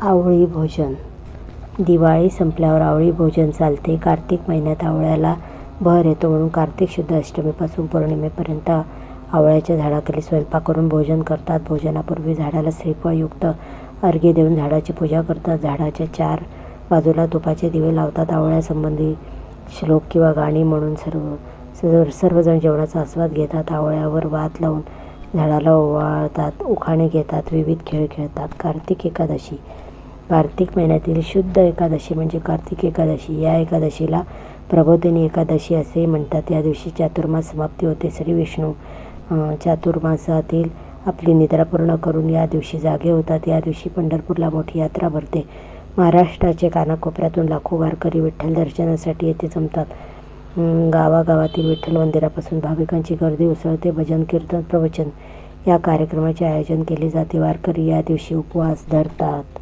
आवळी भोजन. दिवाळी संपल्यावर आवळी भोजन चालते. कार्तिक महिन्यात आवळ्याला भर येतो म्हणून कार्तिक शुद्ध अष्टमीपासून पौर्णिमेपर्यंत आवळ्याच्या झाडाखाली स्वयंपाक करून भोजन करतात. भोजनापूर्वी झाडाला श्रीफळयुक्त अर्घ्य देऊन झाडाची पूजा करतात. झाडाच्या चार बाजूला तुपाचे दिवे लावतात. आवळ्यासंबंधी श्लोक किंवा गाणी म्हणून सर्व सर्व सर्वजण जेवणाचा आस्वाद घेतात. आवळ्यावर वात लावून झाडाला ओवाळतात उखाणे घेतात विविध खेळ खेळतात. कार्तिक एकादशी कार्तिक महिन्यातील शुद्ध एकादशी म्हणजे कार्तिक एकादशी. या एकादशीला प्रबोधिनी एकादशी असे म्हणतात. या दिवशी चातुर्मास समाप्ती होते. श्री विष्णू चातुर्मासातील आपली निद्रा पूर्ण करून या दिवशी जागे होतात. या दिवशी पंढरपूरला मोठी यात्रा भरते. महाराष्ट्राचे कानाकोपऱ्यातून लाखो वारकरी विठ्ठल दर्शनासाठी येथे जमतात. गावागावातील विठ्ठल मंदिरापासून भाविकांची गर्दी उसळते. भजन कीर्तन प्रवचन या कार्यक्रमाचे आयोजन केले जाते. वारकरी या दिवशी उपवास धरतात.